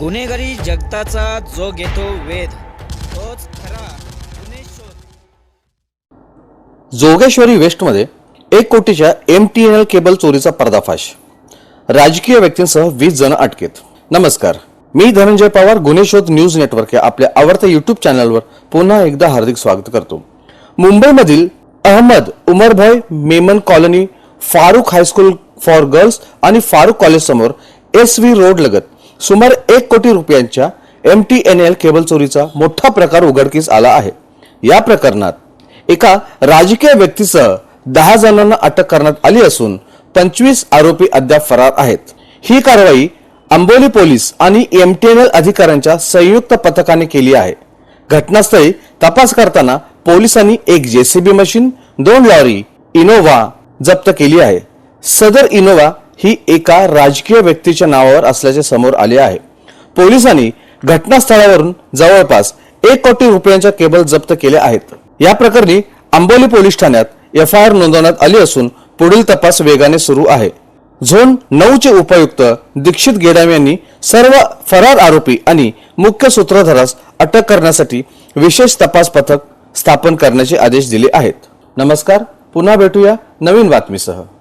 गुन्हेगारी जगताचा जो घेतो वेध तोच खरा गुन्हे शोध. जोगेश्वरी वेस्टमध्ये एक कोटीच्या M T N L cable चोरीचा पर्दाफाश. राजकीय व्यक्तींसह वीस जण अटकेत. नमस्कार. मी धनंजय पवार गुन्हे शोध न्यूज नेटवर्क या आपल्या आवडत्या युट्यूब चॅनलवर पुन्हा एकदा हार्दिक स्वागत करतो. मुंबईमधील Ahmed Umarbhai Memon colony Farooq high school for girls आणि फारुख कॉलेज समोर एस व्ही रोड लगत सुमारे एक कोटी रुपयांच्या M T N L cable चोरीचा मोठा प्रकार उघडकीस आला आहे. या प्रकरणात एका राजकीय व्यक्तीसह दहा जणांना अटक करण्यात आली असून पंचवीस आरोपी अद्याप फरार आहेत. ही कारवाई आंबोली पोलीस आणि एमटीएनएल अधिकाऱ्यांच्या संयुक्त पथकाने केली आहे. घटनास्थळी तपास करताना पोलिसांनी एक जेसीबी मशीन दोन लॉरी इनोव्हा जप्त केली आहे. सदर इनोव्हा ही एका राजकीय व्यक्तीच्या नावावर असल्याचे समोर आले आहे. पोलिसांनी घटनास्थळावरून जवळपास एक कोटी रुपयांच्या केबल जप्त केल्या आहेत. या प्रकरणी आंबोली पोलीस ठाण्यात एफ आय आर नोंदवण्यात आली असून पुढील तपास वेगाने सुरू आहे. झोन नऊ चे उपायुक्त दीक्षित गेडाम यांनी सर्व फरार आरोपी आणि मुख्य सूत्रधारास अटक करण्यासाठी विशेष तपास पथक स्थापन करण्याचे आदेश दिले आहेत. नमस्कार पुन्हा भेटूया नवीन बातमीसह.